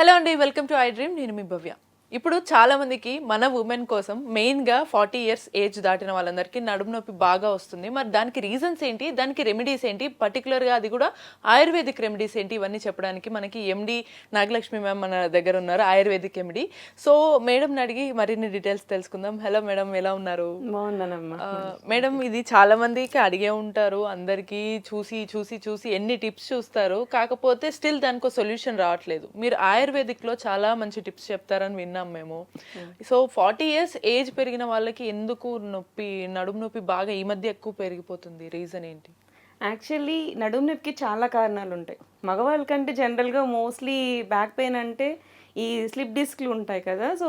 Hello అండి welcome to I dream. నేను మీ భవ్య. ఇప్పుడు చాలా మందికి మన ఉమెన్ కోసం మెయిన్గా ఫార్టీ ఇయర్స్ ఏజ్ దాటిన వాళ్ళందరికీ నడుము నొప్పి బాగా వస్తుంది. మరి దానికి రీజన్స్ ఏంటి? దానికి రెమెడీస్ ఏంటి? పర్టికులర్గా అది కూడా ఆయుర్వేదిక్ రెమెడీస్ ఏంటి? ఇవన్నీ చెప్పడానికి మనకి ఎండి నాగలక్ష్మి మ్యామ్ మన దగ్గర ఉన్నారు ఆయుర్వేదిక్ ఎండి సో మేడం అడిగి మరిన్ని డీటెయిల్స్ తెలుసుకుందాం. హలో మేడం ఎలా ఉన్నారు? మేడం ఇది చాలా మందికి అడిగే ఉంటారు. అందరికీ చూసి చూసి చూసి ఎన్ని టిప్స్ చూస్తారు. కాకపోతే స్టిల్ దానికి సొల్యూషన్ రావట్లేదు. మీరు ఆయుర్వేదిక్లో చాలా మంచి టిప్స్ చెప్తారని విన్నాం మేము. సో ఫార్టీ ఇయర్స్ ఏజ్ పెరిగిన వాళ్ళకి ఎందుకు నొప్పి నడుము నొప్పి బాగా ఈ మధ్య ఎక్కువ పెరిగిపోతుంది? రీజన్ ఏంటి? యాక్చువల్లీ నడుము నొప్పికి చాలా కారణాలు ఉంటాయి. మగవాళ్ళ కంటే జనరల్గా మోస్ట్లీ బ్యాక్ పెయిన్ అంటే ఈ స్లిప్ డిస్క్లు ఉంటాయి కదా. సో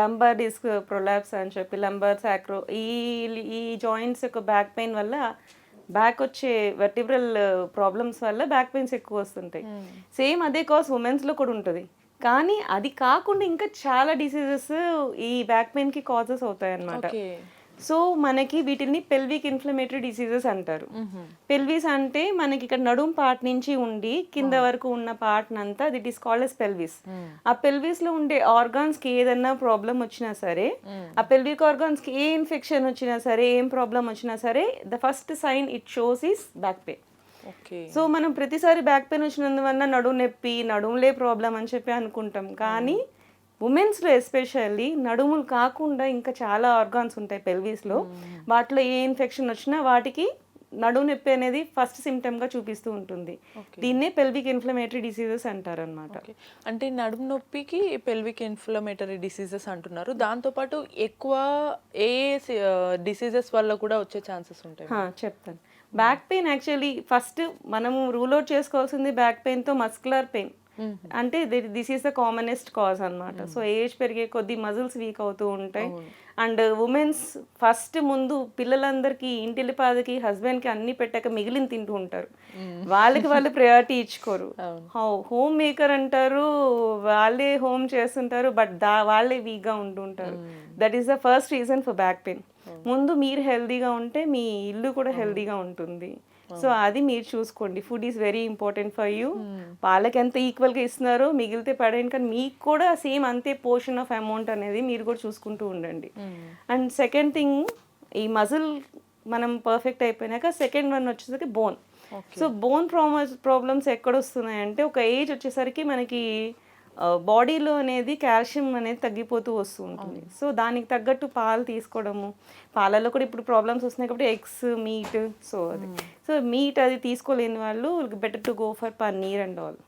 లంబర్ డిస్క్ ప్రొలాప్స్ అని చెప్పి లంబర్ సాక్రో ఈ ఈ జాయింట్స్ యొక్క బ్యాక్ పెయిన్ వల్ల బ్యాక్ వచ్చే వెర్టిబ్రల్ ప్రాబ్లమ్స్ వల్ల బ్యాక్ పెయిన్స్ ఎక్కువ వస్తుంటాయి. సేమ్ అదే కాజ్ ఉమెన్స్లో కూడా ఉంటుంది. కానీ అది కాకుండా ఇంకా చాలా డిసీజెస్ ఈ బ్యాక్ పెయిన్కి కాజెస్ అవుతాయి అన్నమాట ఓకే. సో మనకి వీటిని పెల్విక్ ఇన్ఫ్లమేటరీ డిసీజెస్ అంటారు. పెల్విస్ అంటే మనకి ఇక్కడ నడుం పార్ట్ నుంచి ఉండి కింద వరకు ఉన్న పార్ట్ అంతా అది it is called as pelvis ఆ పెల్విస్లో ఉండే ఆర్గాన్స్కి ఏదన్నా ప్రాబ్లం వచ్చినా సరే ఆ పెల్విక్ ఆర్గాన్స్కి ఏ ఇన్ఫెక్షన్ వచ్చినా సరే ఏం ప్రాబ్లం వచ్చినా సరే the first sign it shows is back pain so మనం ప్రతిసారి బ్యాక్ పెయిన్ వచ్చినందువల్ల నడుము నొప్పి నడుములే ప్రాబ్లం అని చెప్పి అనుకుంటాం. కానీ ఉమెన్స్లో ఎస్పెషల్లీ నడుములు కాకుండా ఇంకా చాలా ఆర్గాన్స్ ఉంటాయి పెల్వీస్లో వాటిలో ఏ ఇన్ఫెక్షన్ వచ్చినా వాటికి నడుము నొప్పి అనేది ఫస్ట్ సిమ్టమ్గా చూపిస్తూ ఉంటుంది. దీన్నే పెల్విక్ ఇన్ఫ్లమేటరీ డిసీజెస్ అంటారు అనమాట ఓకే అంటే నడుము నొప్పికి పెల్విక్ ఇన్ఫ్లమేటరీ డిసీజెస్ అంటున్నారు. దాంతోపాటు ఎక్కువ ఏ డిసీజెస్ వల్ల కూడా వచ్చే ఛాన్సెస్ ఉంటాయి? చెప్తాను. బ్యాక్ పెయిన్ యాక్చువల్లీ ఫస్ట్ మనము రూల్ అవుట్ చేసుకోవాల్సింది బ్యాక్ పెయిన్తో మస్కులర్ పెయిన్ అంటే this is the commonest cause అన్నమాట. సో ఏజ్ పెరిగే కొద్దీ మజిల్స్ వీక్ అవుతూ ఉంటాయి. అండ్ ఉమెన్స్ ఫస్ట్ ముందు పిల్లలందరికీ ఇంటిల్లిపాదకి హస్బెండ్కి అన్ని పెట్టాక మిగిలిన తింటూ ఉంటారు. వాళ్ళకి వాళ్ళు ప్రయారిటీ ఇచ్చుకోరు. హోమ్ మేకర్ అంటారు వాళ్ళే హోమ్ చేస్తుంటారు బట్ దా వాళ్ళే వీక్గా ఉంటుంటారు that is the first reason for back pain ముందు మీరు హెల్దీగా ఉంటే మీ ఇల్లు కూడా హెల్దీగా ఉంటుంది. సో అది మీరు చూసుకోండి. Food is very important for you వాళ్ళకి ఎంత ఈక్వల్గా ఇస్తున్నారో మిగిలితే పడేయండి. కానీ మీకు కూడా సేమ్ అంతే పోర్షన్ ఆఫ్ అమౌంట్ అనేది మీరు కూడా చూసుకుంటూ ఉండండి. అండ్ సెకండ్ థింగ్ ఈ మజిల్ మనం పర్ఫెక్ట్ అయిపోయినాక సెకండ్ వన్ వచ్చేసరికి bone so bone problems problems ఎక్కడ వస్తున్నాయంటే ఒక ఏజ్ వచ్చేసరికి మనకి బాడీలో అనేది కాల్షియం అనేది తగ్గిపోతూ వస్తూ ఉంటుంది సో దానికి తగ్గట్టు పాలు తీసుకోవడము. పాలలో కూడా ఇప్పుడు ప్రాబ్లమ్స్ వస్తున్నాయి కాబట్టి ఎగ్స్ మీట్ సో అది. సో మీట్ అది తీసుకోలేని వాళ్ళు better to go for paneer and all.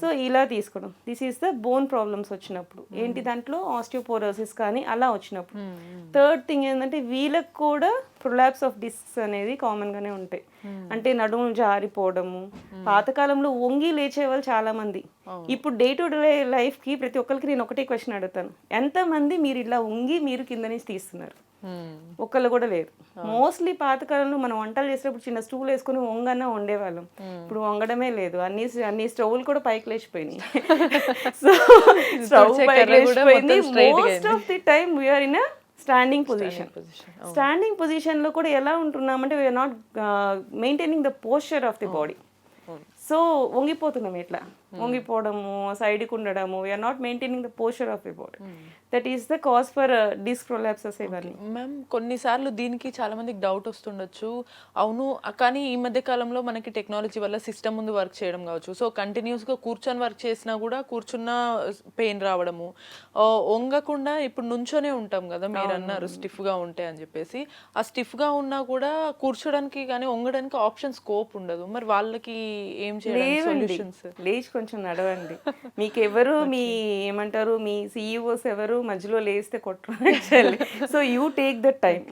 So ఇలా తీసుకోవడం. This is the bone problems వచ్చినప్పుడు. ఏంటి దాంట్లో? ఆస్టియోపోరోసిస్ కానీ అలా వచ్చినప్పుడు. థర్డ్ థింగ్ ఏంటంటే వీళ్ళకి కూడా ప్రొలాప్స్ ఆఫ్ డిస్క్స్ అనేది కామన్ గానే ఉంటాయి. అంటే నడుము జారిపోవడము పాతకాలంలో వంగి లేచే వాళ్ళు చాలా మంది ఇప్పుడు డే టు డే లైఫ్కి ప్రతి ఒక్కరికి నేను ఒకటే క్వశ్చన్ అడుగుతాను. ఎంత మంది మీరు ఇలా వంగి మీరు కింద నుంచి తీస్తున్నారు? ఒక్కళ్ళు కూడా లేరు. మోస్ట్లీ పాతకాలంలో మనం వంటలు చేసేటప్పుడు చిన్న స్టూల్ వేసుకుని వంగన్నా వండేవాళ్ళం. ఇప్పుడు వంగడమే లేదు. అన్ని అన్ని స్టవ్లు కూడా పైకి లేచిపోయినాయి. సో స్టవ్ పైకి లేచిపోయింది. Most of the time we are in standing position standing పొజిషన్లో కూడా ఎలా ఉంటున్నామంటే we are not maintaining the posture of the body so వంగిపోతున్నాం ఇట్లా. వంగిపోవడము సైడ్కి ఉండడము we are not maintaining the posture of the body that is the cause for disc prolapses ఇవన్నీ. Ma'am కొన్నిసార్లు దీనికి చాలా మందికి డౌట్ వస్తుండొచ్చు. అవును కానీ ఈ మధ్య కాలంలో మనకి టెక్నాలజీ వల్ల సిస్టమ్ ముందు వర్క్ చేయడం కావచ్చు. సో కంటిన్యూస్గా కూర్చొని వర్క్ చేసినా కూడా కూర్చున్న పెయిన్ రావడము. ఆ, వంగకుండా ఇప్పుడు నుంచోనే ఉంటాం కదా మీరు అన్నారు స్టిఫ్గా ఉంటాయి అని చెప్పేసి. ఆ స్టిఫ్గా ఉన్నా కూడా కూర్చోడానికి కానీ వంగడానికి ఆప్షన్ స్కోప్ ఉండదు. మరి వాళ్ళకి ఏం చేయడం లేవండి. సొల్యూషన్స్ కొంచెం నడవండి. మీకు ఎవరు మీ ఏమంటారు? మీ సిఇఓస్ ఎవరు మధ్యలో లేస్తే కొట్టరు so you take the time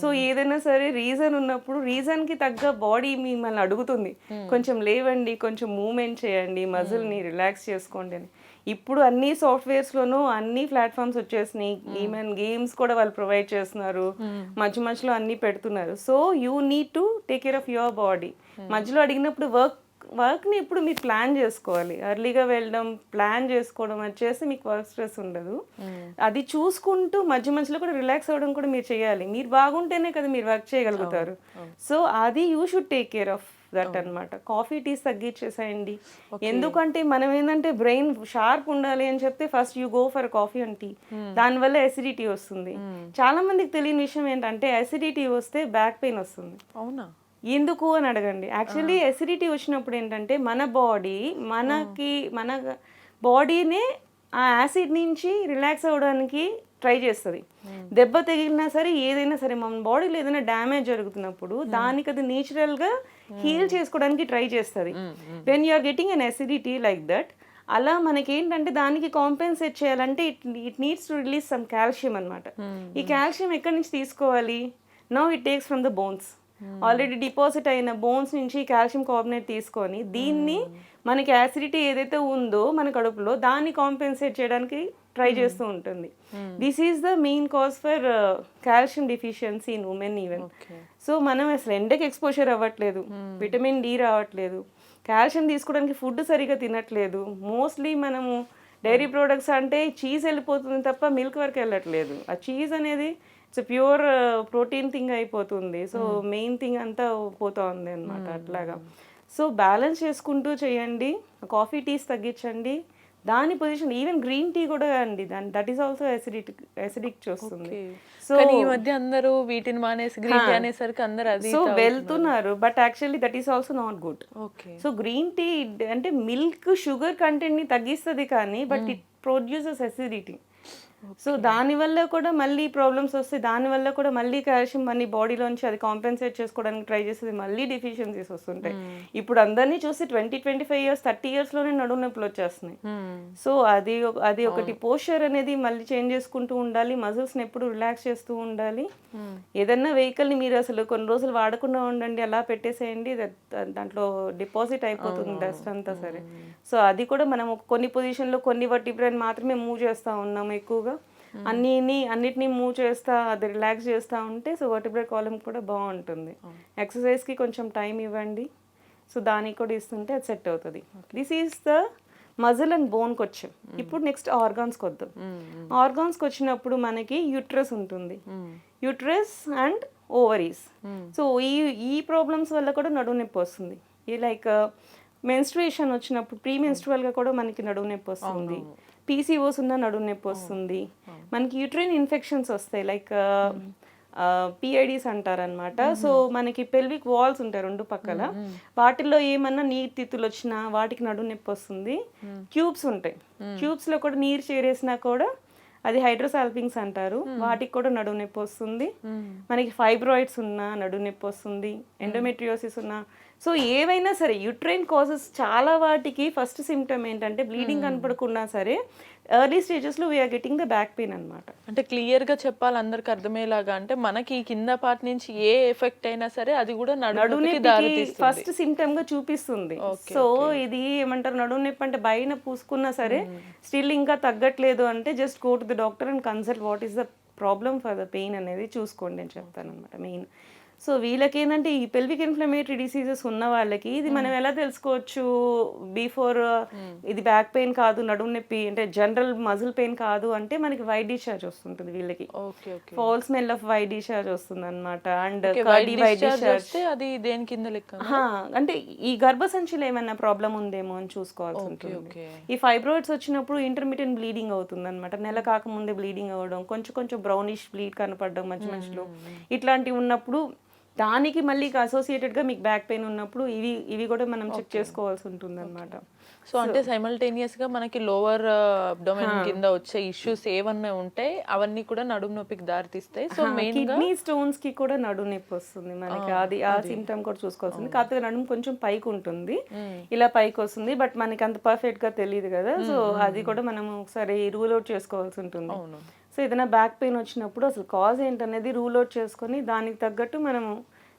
so ఏదైనా సరే రీజన్ ఉన్నప్పుడు రీజన్కి తగ్గ బాడీ మిమ్మల్ని అడుగుతుంది. కొంచెం లేవండి కొంచెం మూమెంట్ చేయండి మజిల్ని రిలాక్స్ చేసుకోండి అని. ఇప్పుడు అన్ని సాఫ్ట్వేర్స్ లోనూ అన్ని ప్లాట్ఫామ్స్ వచ్చేసినాయి. ఈవెన్ గేమ్స్ కూడా వాళ్ళు ప్రొవైడ్ చేస్తున్నారు. మధ్య మధ్యలో అన్ని పెడుతున్నారు. So you need to take care of your body మధ్యలో అడిగినప్పుడు వర్క్ వర్క్ని ఇప్పుడు మీరు ప్లాన్ చేసుకోవాలి. ఎర్లీగా వెళ్ళడం ప్లాన్ చేసుకోవడం వచ్చేసి మీకు వర్క్ స్ట్రెస్ ఉండదు. అది చూసుకుంటూ మధ్య మధ్యలో కూడా రిలాక్స్ అవ్వడం కూడా మీరు చేయాలి. మీరు బాగుంటేనే కదా మీరు వర్క్ చేయగలుగుతారు. సో అది you should take care of that అన్నమాట. కాఫీ టీస్ తగ్గించేసేయండి. ఎందుకంటే మనం ఏంటంటే బ్రెయిన్ షార్ప్ ఉండాలి అని చెప్తే first you go for coffee and tea. దానివల్ల ఎసిడిటీ వస్తుంది. చాలా మందికి తెలియని విషయం ఏంటంటే ఎసిడిటీ వస్తే బ్యాక్ పెయిన్ వస్తుంది. అవునా? ఎందుకు అని అడగండి. యాక్చువల్లీ ఎసిడిటీ వచ్చినప్పుడు ఏంటంటే మన బాడీ మనకి మన బాడీనే ఆ యాసిడ్ నుంచి రిలాక్స్ అవ్వడానికి ట్రై చేస్తుంది. దెబ్బ తగిలినా సరే ఏదైనా సరే మన బాడీలో ఏదైనా డ్యామేజ్ జరుగుతున్నప్పుడు దానికి అది నేచురల్గా హీల్ చేసుకోవడానికి ట్రై చేస్తుంది. When you are getting an acidity like that అలా మనకి ఏంటంటే దానికి కాంపెన్సేట్ చేయాలంటే it it needs to release some calcium అనమాట ఈ కాల్షియం ఎక్కడి నుంచి తీసుకోవాలి? No it takes from the bones already deposit అయిన బోన్స్ నుంచి కాల్షియం కార్బోనేట్ తీసుకొని దీన్ని మనకి యాసిడిటీ ఏదైతే ఉందో మన కడుపులో దాన్ని కాంపెన్సేట్ చేయడానికి ట్రై చేస్తూ ఉంటుంది. This is the main cause for calcium deficiency in women even so మనం అసలు ఎండకి ఎక్స్పోజర్ అవ్వట్లేదు. విటమిన్ డి రావట్లేదు. కాల్షియం తీసుకోవడానికి ఫుడ్ సరిగా తినట్లేదు. మోస్ట్లీ మనము డైరీ ప్రోడక్ట్స్ అంటే చీజ్ వెళ్ళిపోతుంది తప్ప మిల్క్ వరకు వెళ్ళట్లేదు. ఆ చీజ్ అనేది ఇట్స్ ప్యూర్ ప్రోటీన్ థింగ్ అయిపోతుంది. సో మెయిన్ థింగ్ అంతా పోతా ఉంది అనమాట అట్లాగా. సో బ్యాలెన్స్ చేసుకుంటూ చేయండి. కాఫీ టీస్ తగ్గించండి. దాని పొజిషన్ ఈవెన్ గ్రీన్ టీ కూడా అండి. దాని that is also acidic acidic చూస్తుంది. సో ఈ మధ్య అందరూ వీటిని మానేసి గ్రీన్ టీ అనేసరికి అందరు అది సో వెళ్తున్నారు. But actually that is also not good okay so green tea అంటే మిల్క్ షుగర్ కంటెంట్ని తగ్గిస్తుంది కానీ but it produces acidity so దానివల్ల కూడా మళ్ళీ ప్రాబ్లమ్స్ వస్తాయి దానివల్ల కూడా మళ్ళీ కాల్షియం మనీ బాడీలోంచి అది కాంపెన్సేట్ చేసుకోవడానికి ట్రై చేస్తుంది మళ్ళీ డిఫిషియన్సీస్ వస్తుంటాయి. ఇప్పుడు అందరినీ చూసి twenty twenty five years thirty ఇయర్స్లోనే నడుము నొప్పులు వచ్చేస్తున్నాయి. సో అది అది ఒకటి పోస్చర్ అనేది మళ్ళీ చేంజ్ చేసుకుంటూ ఉండాలి మజిల్స్ని ఎప్పుడు రిలాక్స్ చేస్తూ ఉండాలి. ఏదన్నా వెహికల్ని మీరు అసలు కొన్ని రోజులు వాడకుండా ఉండండి అలా పెట్టేసేయండి దాంట్లో డిపాజిట్ అయిపోతుంది డస్ట్ అంతా సరే. సో అది కూడా మనం కొన్ని పొజిషన్లో కొన్ని వర్టిబ్రైన్ మాత్రమే మూవ్ చేస్తూ ఉన్నాం ఎక్కువగా. అన్నిని అన్నిటినీ మూవ్ చేస్తా అది రిలాక్స్ చేస్తూ ఉంటే సో వర్టిబ్రైన్ కాలం కూడా బాగుంటుంది. ఎక్సర్సైజ్కి కొంచెం టైం ఇవ్వండి. సో దానికి కూడా ఇస్తుంటే అది సెట్ అవుతుంది. This is the muscle and బోన్కి వచ్చాం ఇప్పుడు నెక్స్ట్ ఆర్గాన్స్కి వద్దాం. ఆర్గాన్స్కి వచ్చినప్పుడు మనకి యూట్రస్ ఉంటుంది. యూట్రస్ అండ్ ఓవరీస్ సో ఈ ఈ ప్రాబ్లమ్స్ వల్ల కూడా నడుము నొప్పి వస్తుంది. ఈ లైక్ మెన్స్ట్రుయేషన్ వచ్చినప్పుడు ప్రీ గా కూడా మనకి నడుము నొప్పి వస్తుంది. పీసీఓస్ ఉన్న నడుము నొప్పి వస్తుంది. మనకి యూట్రైన్ ఇన్ఫెక్షన్స్ వస్తాయి. లైక్ పిఐడిస్ అంటారనమాట సో మనకి పెల్విక్ వాల్స్ ఉంటాయి రెండు పక్కల. వాటిల్లో ఏమన్నా నీరు తిత్తులు వచ్చినా వాటికి నడుము నొప్పి వస్తుంది. క్యూబ్స్ ఉంటాయి. క్యూబ్స్లో కూడా నీరు చేరేసినా కూడా అది హైడ్రోసాల్పింగ్స్ అంటారు. వాటికి కూడా నడుము నొప్పి వస్తుంది. మనకి ఫైబ్రాయిడ్స్ ఉన్నా నడుము నొప్పి వస్తుంది. ఎండోమెట్రియోసిస్ ఉన్నా సో ఏవైనా సరే యూట్రైన్ కాజెస్ చాలా వాటికి ఫస్ట్ సిమ్టమ్ ఏంటంటే బ్లీడింగ్ కనపడకున్నా సరే ఎర్లీ స్టేజెస్లో we're getting the back pain అనమాట అంటే క్లియర్గా చెప్పాలి అందరికి అర్థమయ్యేలాగా అంటే మనకి ఈ కింద పార్ట్ నుంచి ఏ ఎఫెక్ట్ అయినా సరే అది కూడా నడునొప్పికి ఫస్ట్ సిమ్టమ్గా చూపిస్తుంది. సో ఇది ఏమంటారు నడుము నొప్పి అంటే పైన పూసుకున్నా సరే స్టిల్ ఇంకా తగ్గట్లేదు అంటే just go to the doctor and consult what is the problem for the pain అనేది చూసుకోండి అని చెప్తాను అనమాట మెయిన్ సో వీళ్ళకి ఏంటంటే ఈ పెల్విక్ ఇన్ఫ్లమేటరీ డిసీజెస్ ఉన్న వాళ్ళకి ఇది మనం ఎలా తెలుసుకోవచ్చు? బిఫోర్ ఇది బ్యాక్ పెయిన్ కాదు నడుము నొప్పి అంటే జనరల్ మజిల్ పెయిన్ కాదు అంటే మనకి వైట్ డిశ్చార్జ్ వస్తుంటుంది వీళ్ళకి. Foul smell of white discharge వస్తుంది అనమాట అండ్ కర్డీ వైట్ డిశ్చార్జ్ అది దేని కింద లెక్క? అంటే ఈ గర్భసంచిలో ఏమైనా ప్రాబ్లం ఉందేమో అని చూసుకోవాల్సి ఉంటుంది. ఓకే ఈ ఫైబ్రాయిడ్స్ వచ్చినప్పుడు ఇంటర్మీడియట్ బ్లీడింగ్ అవుతుంది అనమాట నెల కాకముందే బ్లీడింగ్ అవ్వడం కొంచెం కొంచెం బ్రౌనిష్ బ్లీడ్ కనపడడం మధ్య మధ్యలో ఇట్లాంటివి ఉన్నప్పుడు దానికి మళ్ళీ అసోసియేటెడ్గా మీకు బ్యాక్ పెయిన్ ఉన్నప్పుడు ఇవి ఇవి కూడా మనం చెక్ చేసుకోవాల్సి ఉంటుంది అనమాట సో అంటే సైమల్టేనియస్గా మనకి లోవర్ అబ్డోమెన్ కింద వచ్చే ఇష్యూస్ ఏమన్నా ఉంటే అవన్నీ కూడా నడుము నొప్పికి దారి తీస్తాయి సో మెయిన్ కిడ్నీ స్టోన్స్కి కూడా నడుము నొప్పి వస్తుంది మనకి. అది ఆ సిమ్టమ్ కూడా చూసుకోవాల్సింది. కాకపోతే నడుము కొంచెం పైకి ఉంటుంది. ఇలా పైకి వస్తుంది. బట్ మనకి అంత పర్ఫెక్ట్గా తెలియదు కదా. సో అది కూడా మనం ఒకసారి రూల్ అవుట్ చేసుకోవాల్సి ఉంటుంది. సో ఏదైనా బ్యాక్ పెయిన్ వచ్చినప్పుడు అసలు కాజ్ ఏంటనేది రూల్ అవుట్ చేసుకొని దానికి తగ్గట్టు మనము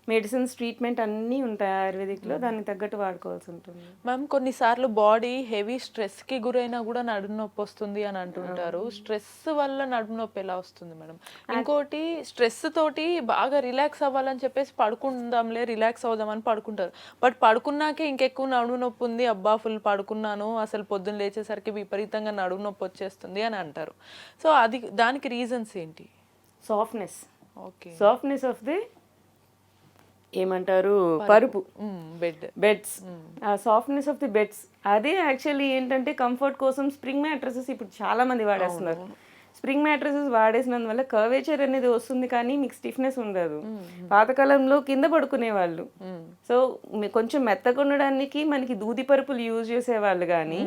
మెడిసిన్స్ ట్రీట్మెంట్ అన్నీ ఉంటాయి ఆయుర్వేదిక్లో దానికి తగ్గట్టు వాడుకోవాల్సి ఉంటుంది. మ్యామ్ కొన్నిసార్లు బాడీ హెవీ స్ట్రెస్కి గురైనా కూడా నడుము నొప్పి వస్తుంది అని అంటుంటారు. స్ట్రెస్ వల్ల నడుము నొప్పి ఎలా వస్తుంది మేడం? ఇంకోటి స్ట్రెస్ తోటి బాగా రిలాక్స్ అవ్వాలని చెప్పేసి పడుకుందాంలే రిలాక్స్ అవుదామని పడుకుంటారు. బట్ పడుకున్నాకే ఇంకెక్కువ నడుము నొప్పి ఉంది అబ్బా ఫుల్ పడుకున్నాను అసలు పొద్దున్న లేచేసరికి విపరీతంగా నడుము నొప్పి వచ్చేస్తుంది అని అంటారు. సో అది దానికి రీజన్స్ ఏంటి? Softness okay. Softness of the ఏమంటారు? పరుపు. బెడ్ బెడ్స్ ఆ సాఫ్ట్నెస్ ఆఫ్ ది బెడ్స్ అదే యాక్చువల్లీ ఏంటంటే కంఫర్ట్ కోసం స్ప్రింగ్ మ్యాట్రసెస్ ఇప్పుడు చాలా మంది వాడేస్తున్నారు. స్ప్రింగ్ మ్యాట్రసెస్ వాడేసినందువల్ల కర్వేచర్ అనేది వస్తుంది కానీ మీకు స్టిఫ్నెస్ ఉండదు. పాతకాలంలో కింద పడుకునే వాళ్ళు సో కొంచెం మెత్తగా ఉండడానికి మనకి దూది పరుపులు యూజ్ చేసేవాళ్ళు కానీ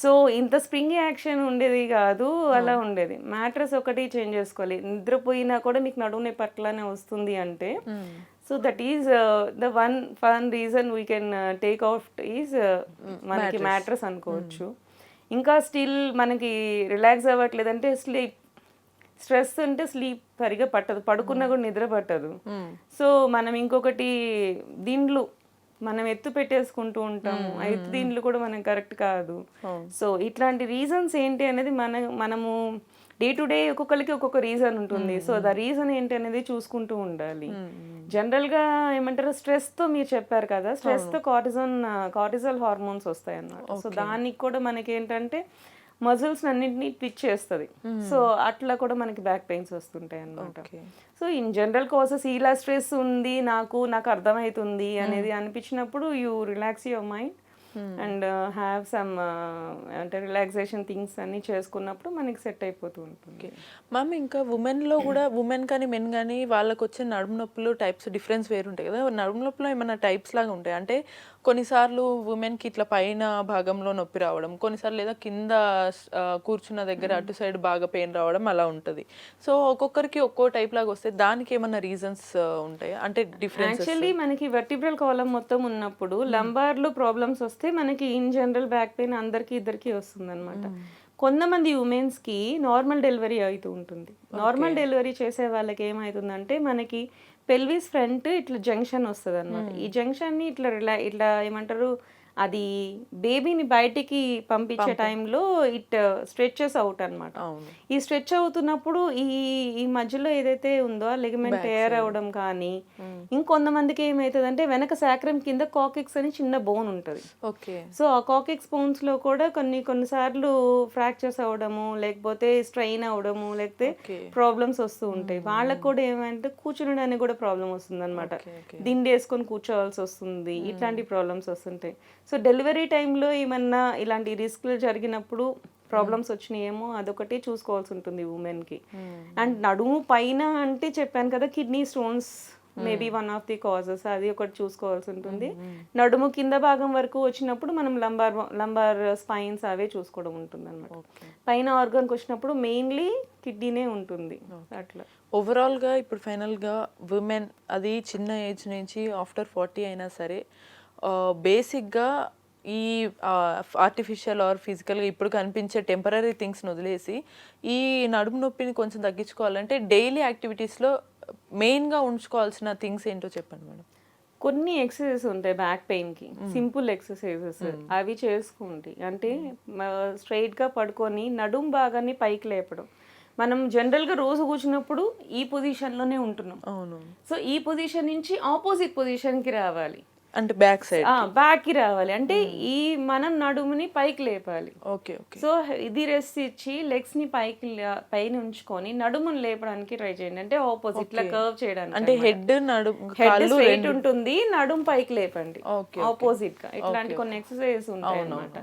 సో ఇంత స్ప్రింగ్ యాక్షన్ ఉండేది కాదు అలా ఉండేది. మ్యాట్రస్ ఒకటి చేంజ్ చేసుకోవాలి. నిద్రపోయినా కూడా మీకు నడుము నొప్పి అట్లానే వస్తుంది అంటే so that is the one one reason we can take out is మనకి మ్యాట్రస్ అనుకోవచ్చు. ఇంకా స్టిల్ మనకి రిలాక్స్ అవ్వట్లేదు అంటే స్లీప్ స్ట్రెస్ అంటే స్లీప్ సరిగా పట్టదు. పడుకున్నా కూడా నిద్ర పట్టదు. సో మనం ఇంకొకటి దీంట్లో మనం ఎత్తు పెట్టేసుకుంటూ ఉంటాము. ఆ ఎత్తు దీంట్లో కూడా మనం కరెక్ట్ కాదు. సో ఇట్లాంటి రీజన్స్ ఏంటి అనేది మన మనము డే టు డే ఒక్కొక్కరికి ఒక్కొక్క రీజన్ ఉంటుంది. సో ద రీజన్ ఏంటి అనేది చూసుకుంటూ ఉండాలి. జనరల్గా ఏమంటారు స్ట్రెస్తో మీరు చెప్పారు కదా స్ట్రెస్తో కార్టిజన్ కార్టిజల్ హార్మోన్స్ వస్తాయి అన్నమాట సో దానికి కూడా మనకి ఏంటంటే మజిల్స్ అన్నింటినీ ట్విచ్ చేస్తుంది. సో అట్లా కూడా మనకి బ్యాక్ పెయిన్స్ వస్తుంటాయి అన్నమాట. సో ఇన్ జనరల్ కాసెస్ ఇలా స్ట్రెస్ ఉంది నాకు నాకు అర్థమవుతుంది అనేది అనిపించినప్పుడు you relax your mind and have some అంటే రిలాక్సేషన్ థింగ్స్ అన్ని చేసుకున్నప్పుడు మనకి సెట్ అయిపోతూ ఉంటుంది. మ్యామ్ ఇంకా ఉమెన్లో కూడా ఉమెన్ కానీ మెన్ కానీ వాళ్ళకి వచ్చే నడుము నొప్పులు టైప్స్ డిఫరెన్స్ వేరు ఉంటాయి కదా నడుము నొప్పులో ఏమైనా టైప్స్ లాగా ఉంటాయి? అంటే కొన్నిసార్లు ఉమెన్కి ఇట్లా పైన భాగంలో నొప్పి రావడం కొన్నిసార్లు లేదా కింద కూర్చున్న దగ్గర అటు సైడ్ బాగా పెయిన్ రావడం అలా ఉంటుంది. సో ఒక్కొక్కరికి ఒక్కో టైప్ లాగా వస్తే దానికి ఏమైనా రీజన్స్ ఉంటాయి? అంటే డిఫరెన్స్ యాక్చువల్లీ మనకి వెర్టిబ్రల్ కాలం మొత్తం ఉన్నప్పుడు లంబార్లో ప్రాబ్లమ్స్ వస్తే మనకి ఇన్ జనరల్ బ్యాక్ పెయిన్ అందరికి ఇద్దరికి వస్తుంది అనమాట కొంతమంది ఉమెన్స్కి నార్మల్ డెలివరీ అవుతూ ఉంటుంది. నార్మల్ డెలివరీ చేసే వాళ్ళకి ఏమవుతుందంటే మనకి పెల్విస్ ఫ్రంట్ ఇట్లా జంక్షన్ వస్తుంది అనమాట ఈ జంక్షన్ని ఇట్లా రిలా ఇట్లా ఏమంటారు అది బేబీని బయటికి పంపించే టైంలో ఇట్ స్ట్రెచెస్ అవుట్ అన్నమాట. అవును. ఈ స్ట్రెచ్ అవుతున్నప్పుడు ఈ ఈ మధ్యలో ఏదైతే ఉందో లిగమెంట్ టేర్ అవ్వడం కానీ ఇంకొంతమందికి ఏమవుతుంది అంటే వెనక సాక్రం కింద కాకిక్స్ అని చిన్న బోన్ ఉంటుంది. ఓకే. సో ఆ కాకిక్స్ బోన్స్లో కూడా కొన్ని కొన్నిసార్లు ఫ్రాక్చర్స్ అవ్వడము లేకపోతే స్ట్రెయిన్ అవ్వడము లేకపోతే. ప్రాబ్లమ్స్ వస్తూ ఉంటాయి. వాళ్ళకి కూడా ఏమంటే కూర్చునడానికి కూడా ప్రాబ్లం వస్తుంది అనమాట దిండి వేసుకొని కూర్చోవాల్సి వస్తుంది. ఇట్లాంటి ప్రాబ్లమ్స్ వస్తుంటాయి. సో డెలివరీ టైంలో ఏమన్నా ఇలాంటి రిస్క్లు జరిగినప్పుడు ప్రాబ్లమ్స్ వచ్చినాయేమో అదొకటి చూసుకోవాల్సి ఉంటుంది ఉమెన్కి అండ్ నడుము పైన అంటే చెప్పాను కదా kidney stones maybe one of the causes అది ఒకటి చూసుకోవాల్సి ఉంటుంది. నడుము కింద భాగం వరకు వచ్చినప్పుడు మనం లంబార్ లంబార్ స్పైన్స్ అవే చూసుకోవడం ఉంటుంది అనమాట పైన ఆర్గాన్కి వచ్చినప్పుడు మెయిన్లీ కిడ్నీనే ఉంటుంది. అట్లా. ఓవరాల్గా ఇప్పుడు ఫైనల్గా ఉమెన్ అది చిన్న ఏజ్ నుంచి ఆఫ్టర్ ఫార్టీ అయినా సరే బేసిక్గా ఈ ఆర్టిఫిషియల్ ఆర్ ఫిజికల్గా ఇప్పుడు కనిపించే టెంపరీ థింగ్స్ని వదిలేసి ఈ నడుము నొప్పిని కొంచెం తగ్గించుకోవాలంటే డైలీ యాక్టివిటీస్లో మెయిన్గా ఉంచుకోవాల్సిన థింగ్స్ ఏంటో చెప్పండి మేడం. కొన్ని ఎక్సర్సైజెస్ ఉంటాయి బ్యాక్ పెయిన్కి. సింపుల్ ఎక్సర్సైజెస్ అవి చేసుకోండి. అంటే స్ట్రైట్గా పడుకొని నడుం భాగాన్ని పైకి లేపడం. మనం జనరల్గా రోజు కూర్చున్నప్పుడు ఈ పొజిషన్లోనే ఉంటున్నాం. అవును. సో ఈ పొజిషన్ నుంచి ఆపోజిట్ పొజిషన్కి రావాలి. అంటే బ్యాక్ సైడ్ బ్యాక్కి. రావాలి. అంటే ఈ మనం నడుముని పైకి లేపాలి. ఓకే ఓకే సో ఇది రెస్ట్ ఇచ్చి లెగ్స్ని పైకి పైన ఉంచుకొని నడుముని లేపడానికి ట్రై చేయండి. అంటే ఆపోజిట్ లా కర్వ్ చేయడానికి అంటే హెడ్ నడుము హెడ్ స్ట్రైట్ ఉంటుంది నడుం పైకి లేపండి. ఆపోజిట్గా. ఇట్లాంటి కొన్ని ఎక్సర్సైజెస్ ఉంటాయి అన్నమాట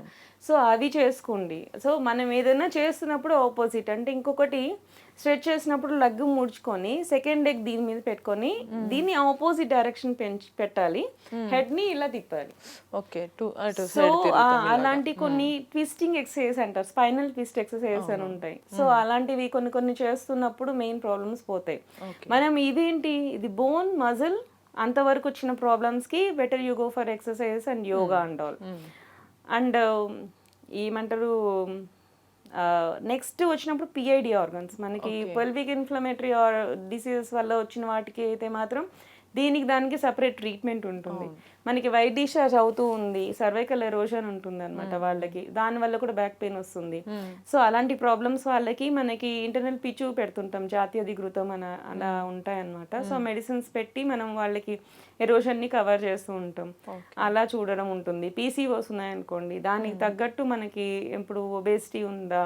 సో అవి చేసుకోండి. సో మనం ఏదైనా చేస్తున్నప్పుడు ఆపోజిట్ అంటే ఇంకొకటి స్ట్రెచ్ చేసినప్పుడు లగ్గు ముడుచుకొని సెకండ్ లెగ్ దీని మీద పెట్టుకొని దీన్ని ఆపోజిట్ డైరెక్షన్ పెంచి పెట్టాలి. హెడ్ని ఇలా తిప్పాలి. ఓకే సో అలాంటి కొన్ని ట్విస్టింగ్ ఎక్సర్సైజ్ అంటారు. స్పైనల్ ట్విస్ట్ ఎక్సర్సైజెస్ అని ఉంటాయి. సో అలాంటివి కొన్ని కొన్ని చేస్తున్నప్పుడు మెయిన్ ప్రాబ్లమ్స్ పోతాయి. మనం ఇదేంటి? ఇది బోన్ మజిల్ అంతవరకు వచ్చిన ప్రాబ్లమ్స్కి better you go for exercises and yoga and all and ఏమంటారు నెక్స్ట్ వచ్చినప్పుడు పిఐడి ఆర్గన్స్ మనకి పెల్విక్ ఇన్ఫ్లమేటరీ ఆర్ డిసీజెస్ వల్ల వచ్చిన వాటికి అయితే మాత్రం దీనికి దానికి సపరేట్ ట్రీట్మెంట్ ఉంటుంది. మనకి వైట్ డిశ్చార్జ్ అవుతూ ఉంది సర్వైకల్ ఎరోషన్ ఉంటుంది అనమాట వాళ్ళకి. దాని వల్ల కూడా బ్యాక్ పెయిన్ వస్తుంది. సో అలాంటి ప్రాబ్లమ్స్ వాళ్ళకి మనకి ఇంటర్నల్ పిచ్చు పెడుతుంటాం జాతీయ అధికృతం అన అలా ఉంటాయన్నమాట. సో మెడిసిన్స్ పెట్టి మనం వాళ్ళకి ఎరోషన్ని కవర్ చేస్తూ ఉంటాం. అలా చూడడం ఉంటుంది. పీసీఓస్ ఉన్నాయనుకోండి దానికి తగ్గట్టు మనకి ఇప్పుడు ఒబేసిటీ ఉందా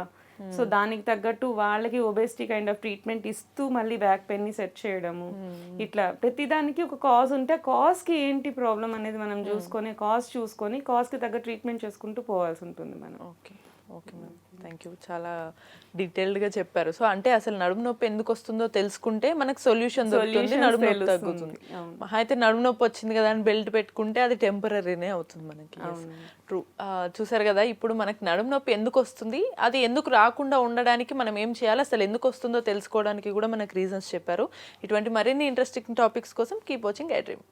సో దానికి తగ్గట్టు వాళ్ళకి ఒబేసిటీ కైండ్ ఆఫ్ ట్రీట్మెంట్ ఇస్తూ మళ్ళీ బ్యాక్ పెయిన్ని సెట్ చేయడము. ఇట్లా ప్రతిదానికి ఒక కాజ్ ఉంటే కాజ్కి ఏంటి ప్రాబ్లం అనేది మనం చూసుకొని కాజ్ చూసుకొని కాజ్కి తగ్గ ట్రీట్మెంట్ చేసుకుంటూ పోవాల్సి ఉంటుంది మనం. Okay okay ma'am thank you చాలా డీటెయిల్డ్గా చెప్పారు. సో అంటే అసలు నడుము నొప్పి ఎందుకు వస్తుందో తెలుసుకుంటే మనకు సొల్యూషన్ దొరుకుతుంది నడుము నొప్పి. తగ్గుతుంది. అయితే నడుము నొప్పి వచ్చింది కదా అని బెల్ట్ పెట్టుకుంటే అది టెంపరీనే అవుతుంది మనకి. ట్రూ చూసారు కదా ఇప్పుడు మనకి నడుము నొప్పి ఎందుకు వస్తుంది? అది ఎందుకు రాకుండా ఉండడానికి మనం ఏం చేయాలి? అసలు ఎందుకు వస్తుందో తెలుసుకోవడానికి కూడా మనకు రీజన్స్ చెప్పారు. ఇటువంటి మరిన్ని ఇంట్రెస్టింగ్ టాపిక్స్ కోసం కీప్ వాచింగ్ ఐ డ్రీమ్